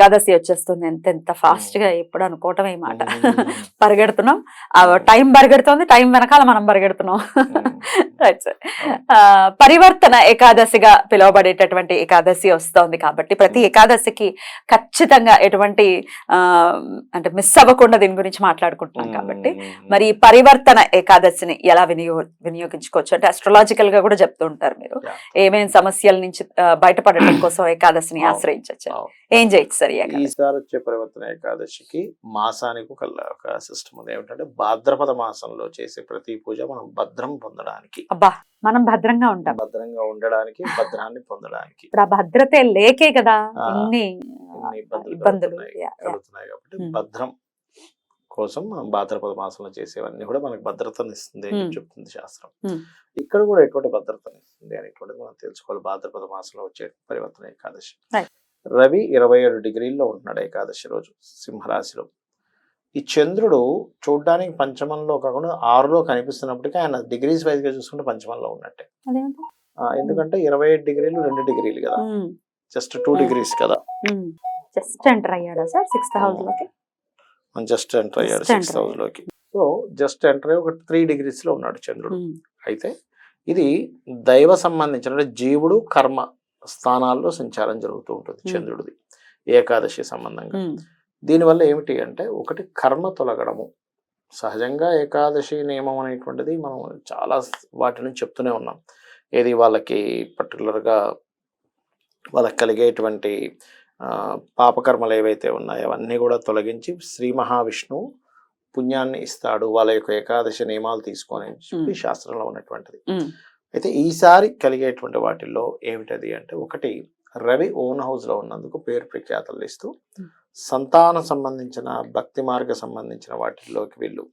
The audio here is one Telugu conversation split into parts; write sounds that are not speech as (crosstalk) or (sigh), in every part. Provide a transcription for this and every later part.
ఏకాదశి వచ్చేస్తుంది ఎంత ఎంత ఫాస్ట్గా ఎప్పుడు అనుకోవటం ఈ మాట. (laughs) పరిగెడుతున్నాం. టైం పరిగెడుతుంది టైం వెనకాల మనం పరిగెడుతున్నాం. రైట్ సార్ పరివర్తన ఏకాదశిగా పిలువబడేటటువంటి ఏకాదశి వస్తోంది కాబట్టి ప్రతి ఏకాదశికి ఖచ్చితంగా ఎటువంటి ఆ, అంటే మిస్ అవ్వకుండా దీని గురించి మాట్లాడుకుంటున్నాం కాబట్టి మరి పరివర్తన ఏకాదశిని ఎలా వినియో వినియోగించుకోవచ్చు? అంటే అస్ట్రాలాజికల్గా కూడా చెప్తూ ఉంటారు మీరు. Yeah. ఏమేం సమస్యల నుంచి బయటపడటం (coughs) కోసం ఏకాదశిని. ఆశ్రయించవచ్చు. ఏం చేయొచ్చు సార్ ఈసారి వచ్చే పరివర్తన ఏకాదశికి మాసానికి ఒక ఒక సిస్టమ్ ఉంది. ఏమిటంటే భాద్రపద మాసంలో చేసే ప్రతి పూజ మనం భద్రం పొందడానికి. అబ్బా మనం భద్రంగా ఉంటాం భద్రంగా ఉండడానికి భద్రాన్ని పొందడానికి ఇప్పుడు ఆ భద్రతే లేకే కదా ఇన్ని ఇన్ని ఇబ్బందులు కలుగుతున్నాయి కాబట్టి Hmm. భద్రం కోసం మనం భాద్రపద మాసంలో చేసేవన్నీ కూడా మనకు భద్రతనిస్తుంది అని Hmm. చెప్తుంది శాస్త్రం Hmm. ఇక్కడ కూడా ఎటువంటి భద్రతనిస్తుంది అనేటువంటిది మనం తెలుసుకోవాలి భాద్రపద మాసంలో వచ్చే పరివర్తన ఏకాదశి. రవి ఇరవై ఏడు డిగ్రీల్లో ఉంటున్నాడు ఏకాదశి రోజు సింహరాశిలో ఈ చంద్రుడు చూడ్డానికి పంచమంలో కాకుండా ఆరులో కనిపిస్తున్నప్పటికీ ఆయన డిగ్రీస్ వైజ్గా చూసుకుంటే పంచమంలో ఉన్నట్టే. ఎందుకంటే ఇరవై ఏడు డిగ్రీలు రెండు డిగ్రీలు కదా. జస్ట్ టూ డిగ్రీస్ కదా. జస్ట్ ఎంటర్ అయ్యాడా సార్? సిక్స్త్ హౌస్లోకి? జస్ట్ ఎంటర్ అయ్యాడు Just సిక్స్ enter హౌస్లోకి. సో జస్ట్ ఎంటర్ అయ్యి ఒక త్రీ డిగ్రీస్లో ఉన్నాడు చంద్రుడు. అయితే ఇది దైవ సంబంధించిన అంటే జీవుడు కర్మ స్థానాల్లో సంచారం జరుగుతూ ఉంటుంది. చంద్రుడిది. ఏకాదశి సంబంధంగా. దీనివల్ల ఏమిటి అంటే ఒకటి కర్మ తొలగడము సహజంగా ఏకాదశి నియమం అనేటువంటిది మనం చాలా వాటి నుంచి చెప్తూనే ఉన్నాం ఏది వాళ్ళకి పర్టికులర్గా వాళ్ళకి కలిగేటువంటి పాపకర్మలు ఏవైతే ఉన్నాయో అవన్నీ కూడా తొలగించి శ్రీ మహావిష్ణువు పుణ్యాన్ని ఇస్తాడు వాళ్ళ యొక్క ఏకాదశి నియమాలు తీసుకొని చెప్పి. శాస్త్రంలో ఉన్నటువంటిది అయితే ఈసారి కలిగేటువంటి వాటిల్లో ఏమిటది అంటే ఒకటి రవి ఓన్ హౌస్లో ఉన్నందుకు పేరు ప్రఖ్యాతలు ఇస్తూ. సంతానం సంబంధించిన భక్తి మార్గ సంబంధించిన వాటిల్లోకి వీళ్ళు.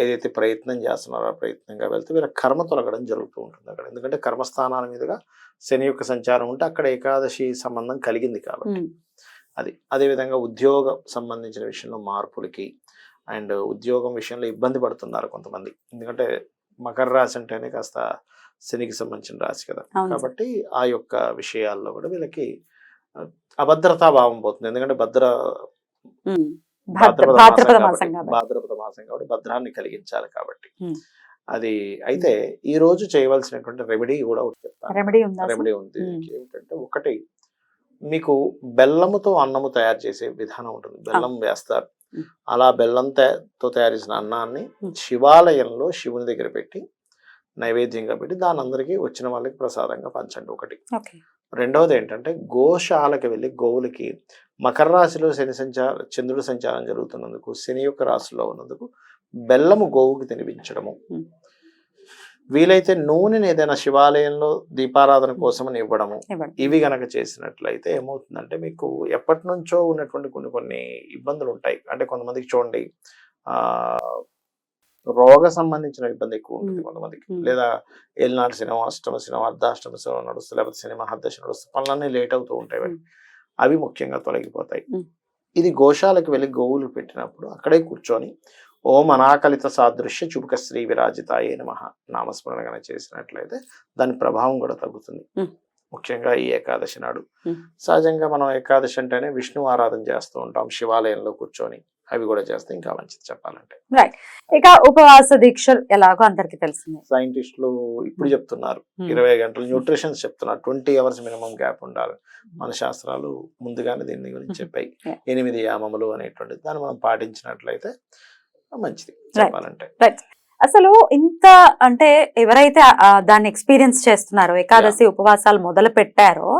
ఏదైతే ప్రయత్నం చేస్తున్నారో ఆ ప్రయత్నంగా వెళ్తే వీళ్ళ కర్మ తొలగడం జరుగుతూ ఉంటుంది అక్కడ. ఎందుకంటే కర్మస్థానాల మీదుగా శని యొక్క సంచారం ఉంటే అక్కడ ఏకాదశి సంబంధం కలిగింది కాబట్టి. అది అదేవిధంగా ఉద్యోగం సంబంధించిన విషయంలో మార్పులకి అండ్ ఉద్యోగం విషయంలో ఇబ్బంది పడుతున్నారు కొంతమంది. ఎందుకంటే మకర రాశి అంటేనే కాస్త శనికి సంబంధించిన రాశి కదా. కాబట్టి ఆ యొక్క విషయాల్లో కూడా వీళ్ళకి అభద్రతా భావం పోతుంది. ఎందుకంటే భద్ర భాద్రపద మాసం కాబట్టి భద్రాన్ని కలిగించాలి కాబట్టి. అది అయితే ఈ రోజు చేయవలసినటువంటి రెమెడీ కూడా ఒకటి చెప్తాను. రెమెడీ ఉందా సార్? రెమెడీ ఉంది. ఏమిటంటే ఒకటి మీకు అన్నము తయారు చేసే విధానం ఉంటుంది. బెల్లం వేస్తారు. అలా బెల్లంతో తయారు చేసిన అన్నాన్ని. శివాలయంలో శివుని దగ్గర పెట్టి నైవేద్యంగా పెట్టి దాని అందరికీ వచ్చిన వాళ్ళకి ప్రసాదంగా పంచండి ఒకటి. రెండవది ఏంటంటే గోశాలకు వెళ్ళి గోవులకి మకర రాశిలో శని సంచార చంద్రుడి సంచారం జరుగుతున్నందుకు శని యొక్క రాశిలో ఉన్నందుకు బెల్లము గోవుకి తినిపించడము. వీలైతే నూనెని ఏదైనా శివాలయంలో దీపారాధన కోసమని ఇవ్వడము. ఇవ్వండి. ఇవి గనక చేసినట్లయితే ఏమవుతుందంటే మీకు ఎప్పటి నుంచో ఉన్నటువంటి కొన్ని కొన్ని ఇబ్బందులు ఉంటాయి. అంటే కొంతమందికి చూడండి ఆ రోగ సంబంధించిన ఇబ్బంది ఎక్కువ ఉంటుంది. కొంతమందికి. లేదా ఏలినాడు సినిమా అష్టమ సినిమా అర్ధాష్టమ సినిమా నడుస్తుంది లేకపోతే సినిమా హర్దశ నడుస్తుంది పనులన్నీ లేట్ అవుతూ ఉంటాయి. అవి ముఖ్యంగా తొలగిపోతాయి. ఇది గోశాలకు వెళ్ళి గోవులు పెట్టినప్పుడు అక్కడే కూర్చొని ఓం అనాకలిత సాదృశ్య చుబుక శ్రీ విరాజితాయే నమ నామస్మరణ గన చేసినట్లయితే దాని ప్రభావం కూడా తగ్గుతుంది. ముఖ్యంగా ఈ ఏకాదశి నాడు. సహజంగా మనం ఏకాదశి అంటేనే విష్ణు ఆరాధన చేస్తూ ఉంటాం శివాలయంలో కూర్చొని అవి కూడా చేస్తే ఇంకా మంచిది చెప్పాలంటే. ఇక ఉపవాస దీక్షలు ఎలాగో అందరికి తెలిసిందే. సైంటిస్టులు ఇప్పుడు చెప్తున్నారు. Hmm. ఇరవై గంటలు న్యూట్రిషన్స్ చెప్తున్నారు. ట్వంటీ అవర్స్ మినిమం గ్యాప్ ఉండాలి. మన శాస్త్రాలు ముందుగానే దీని గురించి చెప్పాయి. ఎనిమిది యామములు అనేటువంటిది దాన్ని మనం పాటించినట్లయితే మంచిది. చెప్పాలంటే. అసలు ఇంత అంటే ఎవరైతే దాన్ని ఎక్స్పీరియన్స్ చేస్తున్నారో ఏకాదశి ఉపవాసాలు మొదలు పెట్టారో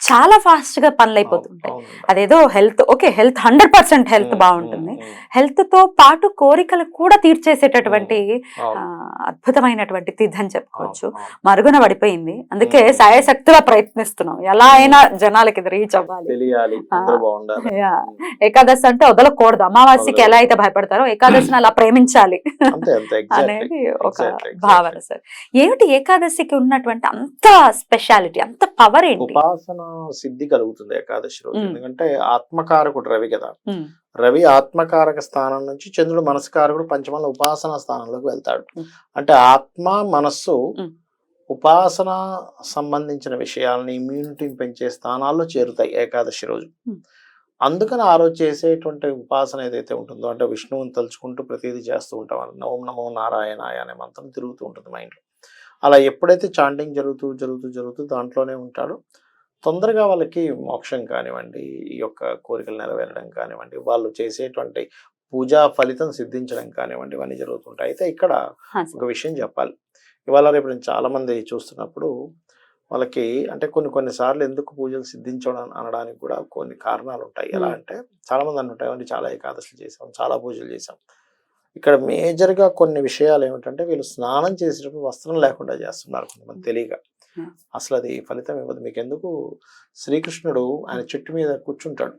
చాలా ఫాస్ట్గా పనులు అయిపోతుంటాయి. అదేదో health okay health hundred percent health బాగుంటుంది ఉమ్, ఉమ్. హెల్త్తో పాటు కోరికలు కూడా తీర్చేసేటటువంటి అద్భుతమైనటువంటి తిథి అని చెప్పుకోవచ్చు. మరుగున పడిపోయింది అందుకే. సాయశక్తిగా ప్రయత్నిస్తున్నాం ఎలా అయినా జనాలకి ఇది రీచ్ అవ్వాలి. ఏకాదశి అంటే వదలకూడదు అమావాస్యకి ఎలా అయితే. భయపడతారో ఏకాదశిని అలా ప్రేమించాలి. అనేది ఒక. భావన సార్ ఏమిటి ఏకాదశికి ఉన్నటువంటి అంత స్పెషాలిటీ అంత పవర్ ఏంటి ఉపాసన సిద్ధి కలుగుతుంది ఏకాదశి రోజు. ఎందుకంటే ఆత్మకారకుడు రవి కదా రవి ఆత్మకారక స్థానం నుంచి చంద్రుడు మనస్కారకుడు పంచమంలో ఉపాసన స్థానంలోకి వెళ్తాడు. అంటే ఆత్మ మనస్సు. ఉపాసన సంబంధించిన విషయాలని ఇమ్యూనిటీని పెంచే స్థానాల్లో చేరుతాయి ఏకాదశి రోజు. అందుకని ఆ రోజు చేసేటువంటి ఉపాసన ఏదైతే ఉంటుందో అంటే విష్ణువుని తలుచుకుంటూ ప్రతిదీ చేస్తూ ఉంటాం ఓం నమో నారాయణాయ అనే మంత్రం తిరుగుతూ ఉంటుంది మైండ్లో అలా ఎప్పుడైతే చాంటింగ్ జరుగుతూ జరుగుతూ జరుగుతూ దాంట్లోనే ఉంటాడో తొందరగా వాళ్ళకి మోక్షం కానివ్వండి ఈ యొక్క కోరికలు నెరవేరడం కానివ్వండి వాళ్ళు చేసేటువంటి పూజా ఫలితం సిద్ధించడం కానివ్వండి ఇవన్నీ జరుగుతుంటాయి అయితే ఇక్కడ. ఒక విషయం చెప్పాలి ఇవాళ రేపు నేను చాలా మంది చూస్తున్నప్పుడు వాళ్ళకి అంటే కొన్ని కొన్ని సార్లు ఎందుకు పూజలు సిద్ధించడం అనడానికి కూడా కొన్ని కారణాలు ఉంటాయి ఎలా. అంటే చాలా మంది అంటుంటాయి "ఏమండి, చాలా ఏకాదశులు చేసాం చాలా పూజలు చేసాం ఇక్కడ మేజర్గా కొన్ని విషయాలు ఏమిటంటే వీళ్ళు స్నానం చేసేటప్పుడు వస్త్రం లేకుండా చేస్తున్నారు కొంతమంది తెలియక. అసలు అది ఫలితం ఇవ్వదు. మీకు ఎందుకు శ్రీకృష్ణుడు ఆయన చెట్టు మీద కూర్చుంటాడు.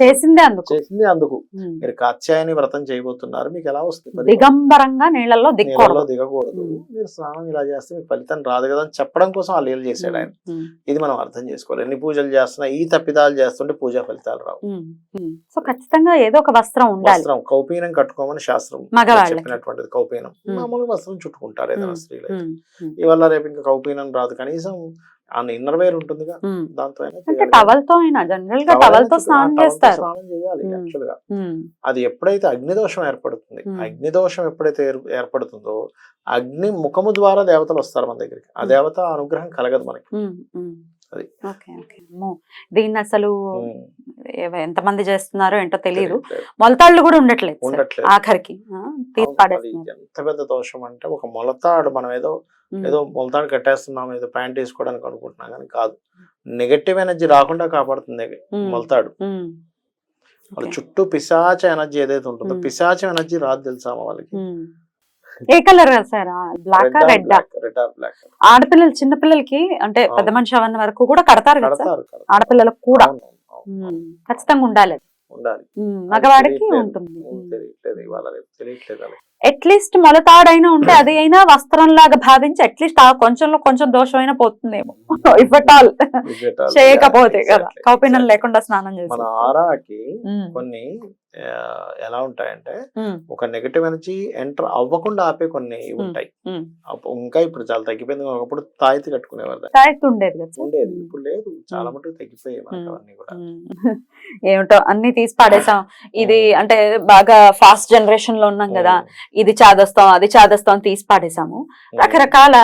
చేసిందే అందుకు. చేసింది అందుకు. ఉమ్. మీరు కాత్యాయని వ్రతం చేయబోతున్నారు. మీకు ఎలా వస్తుంది? దిగంబరంగా నీళ్ళలో దిక్కకూడదు దిగకూడదు. మీరు స్నానం ఇలా చేస్తే మీకు ఫలితం రాదు కదా అని చెప్పడం కోసం ఆ లీల చేశాడు ఆయన. ఇది మనం అర్థం చేసుకోవాలి. ఎన్ని పూజలు చేస్తున్నా ఈ తప్పిదాలు చేస్తుంటే పూజా ఫలితాలు రావు. సో ఖచ్చితంగా ఏదో ఒక వస్త్రం ఉండాలి. వస్త్రం కౌపీనం కట్టుకోమని శాస్త్రం. చెప్పినటువంటిది కౌపీనం. మామూలుగా వస్త్రం చుట్టుకుంటారు ఏదైనా స్త్రీలు ఇవాళ రేపు ఇంకా కౌపీనం రాదు కనీసం ఆ ఇన్నర్ వేర్ ఉంటుందిగా. దాంతో అంటే చేయాలి. టవల్తో అయినా జనరల్గా టవల్తో స్నానం చేస్తారు స్నానం చేయాలి. యాక్చువల్గా అది ఎప్పుడైతే అగ్నిదోషం ఏర్పడుతుంది. అగ్నిదోషం ఎప్పుడైతే ఏర్- ఏర్పడుతుందో అగ్ని ముఖము ద్వారా దేవతలు వస్తారు మన దగ్గరికి ఆ. దేవత అనుగ్రహం కలగదు మనకి అది. దీన్ని అసలు ఎంతమంది చేస్తున్నారో ఏంటో తెలియదు. మొలతాళ్ళు కూడా ఉండట్లేదు. ఆఖరికి ఎంత పెద్ద దోషం అంటే ఒక మొలతాడు మనం ఏదో ఏదో మొలతాడు కట్టేస్తున్నాం ఏదో ప్యాంట్ వేసుకోవడానికి అనుకుంటున్నాం కానీ కాదు నెగటివ్ ఎనర్జీ రాకుండా కాపాడుతుంది మొలతాడు. వాళ్ళ. చుట్టూ పిశాచ ఎనర్జీ ఏదైతే ఉంటుందో. పిశాచ ఎనర్జీ రాదు తెలుసా వాళ్ళకి. ఏ కలర్ సార్? బ్లాక్ రెడ్ ఆడపిల్లలు చిన్న పిల్లలకి అంటే. పెద్ద మనిషి అవన్న వరకు కూడా కడతారు కదా. ఆడపిల్లలకు కూడా. ఖచ్చితంగా ఉండాలి. మగవాడికి. ఉంటుంది. అట్లీస్ట్ మొలతాడైనా ఉంటే అది అయినా వస్త్రం లాగా భావించి అట్లీస్ట్ ఆ కొంచెంలో కొంచెం దోషమైనా పోతుందేమో. If at all? చేయకపోతే కదా. కౌపినం. లేకుండా స్నానం చేసి ఆరాకి కొన్ని ఎలా ఉంటాయంటే ఒక నెగటివ్ ఎనర్జీ ఎంటర్ అవ్వకుండా ఆపే కొన్ని ఉంటాయి. ఇంకా ఇప్పుడు చాలా తగ్గిపోయింది. ఒకప్పుడు తాయితీ కట్టుకునేవారు ఉండేది. ఇప్పుడు లేదు. చాలా. మటుకు తగ్గిపోయాయి. అవన్నీ కూడా. (laughs) ఏమిటో అన్ని తీసి పాడేసాం. ఇది అంటే బాగా ఫాస్ట్ జనరేషన్లో ఉన్నాం కదా. ఇది చాదస్తాం అది చాదస్తాం తీసి పాడేసాము. రకరకాల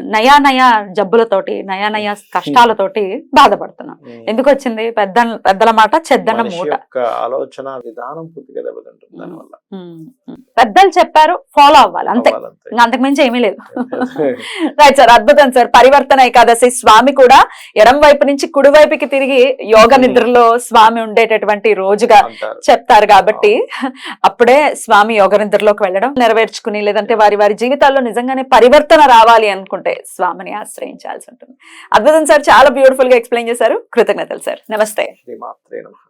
నయా నయా జబ్బులతోటి నయా నయా కష్టాలతోటి బాధపడుతున్నాం. ఎందుకు వచ్చింది? పెద్ద పెద్దల మాట చెద్దన మనిషి మూట. ఆలోచన విధానం పూర్తిగా దెబ్బతింటుంది దానివల్ల. పెద్దలు చెప్పారు ఫాలో అవ్వాలి అంతే. అంతకు మించి ఏమీ లేదు. (laughs) రైట్ సార్ అద్భుతం సార్ పరివర్తన ఏకాదశి స్వామి కూడా ఎడం వైపు నుంచి కుడి వైపుకి తిరిగి యోగ. నిద్రలో స్వామి ఉండేటటువంటి రోజుగా చెప్తారు కాబట్టి (laughs) అప్పుడే స్వామి యోగ నిద్రలోకి వెళ్ళడం నెరవేర్చుకుని లేదంటే వారి వారి జీవితాల్లో నిజంగానే పరివర్తన రావాలి అనుకుంటే స్వామిని ఆశ్రయించాల్సి ఉంటుంది. అద్భుతం సార్ చాలా బ్యూటిఫుల్గా ఎక్స్ప్లెయిన్ చేశారు. కృతజ్ఞతలు సార్ నమస్తే.